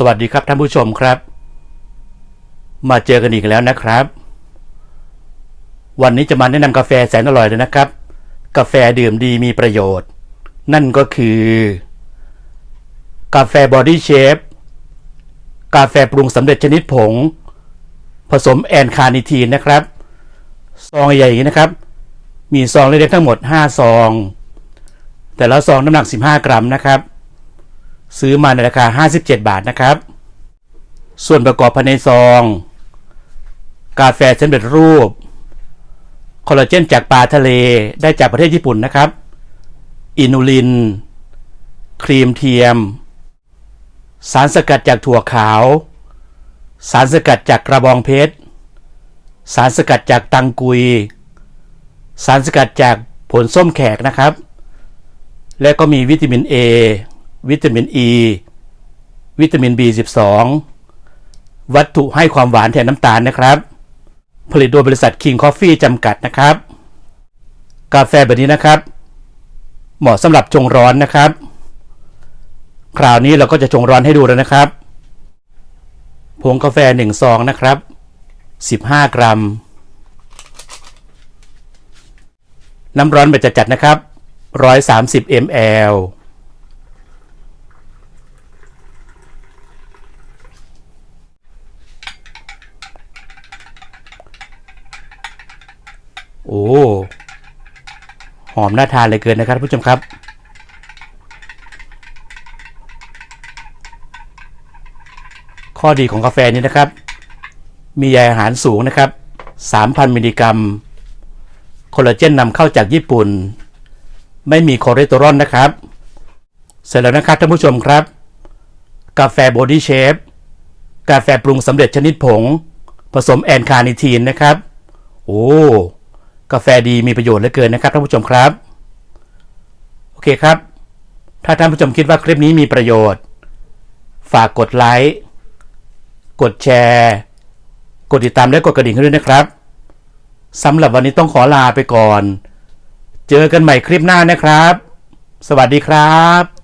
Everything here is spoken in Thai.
สวัสดีครับท่านผู้ชมครับ มาเจอกันอีกแล้วนะครับ วันนี้จะมาแนะนำกาแฟแสนอร่อยเลยนะครับ กาแฟดื่มดีมีประโยชน์ นั่นก็คือ กาแฟบอดี้เชฟกาแฟปรุงสำเร็จชนิดผง ผสมแอนคาร์นิทีนนะครับ ซองใหญ่อย่างนี้นะครับ มีซองเล็กๆทั้งหมด 5 ซอง แต่ละซองน้ำหนัก 15 กรัมนะครับ ซื้อมาในราคา 57 บาทนะครับ ส่วนประกอบภายในซอง กาแฟสำเร็จรูป คอลลาเจนจากปลาทะเลได้จากประเทศญี่ปุ่นนะครับ อินูลิน ครีมเทียม สารสกัดจากถั่วขาว สารสกัดจากกระบองเพชร สารสกัดจากตังกุย สารสกัดจากผลส้มแขกนะครับ และก็มีวิตามิน A วิตามิน E วิตามิน B12 วัตถุให้ความหวานแทนน้ำตาลนะครับ ผลิตโดยบริษัท King Coffee จำกัดนะครับ กาแฟแบบนี้นะครับ เหมาะสำหรับชงร้อนนะครับ คราวนี้เราก็จะชงร้อนให้ดูแล้วนะครับผงกาแฟ1ซองนะครับ 15 กรัม น้ำร้อนแบบจัดๆนะครับ 130 ml โอ้หอมน่าทานเลยเกินนะครับผู้ชมครับข้อดีของกาแฟนี้นะครับ มีใยอาหารสูงนะครับ 3,000 มิลลิกรัม คอลลาเจนนำเข้าจากญี่ปุ่น ไม่มีคอเลสเตอรอลนะครับ เสร็จแล้วนะครับท่านผู้ชมครับ กาแฟบอดี้เชฟ กาแฟปรุงสำเร็จชนิดผง ผสมแอนคาร์นิทีนนะครับ โอ้ กาแฟดีมีประโยชน์เหลือเกินนะครับท่านผู้ชมครับ โอเคครับ ถ้าท่านผู้ชมคิดว่าคลิปนี้มีประโยชน์ ฝากกดไลค์ กดแชร์ กดติดตามและกดกระดิ่งให้ด้วยนะครับสำหรับวันนี้ต้องขอลาไปก่อน เจอกันใหม่คลิปหน้านะครับ สวัสดีครับ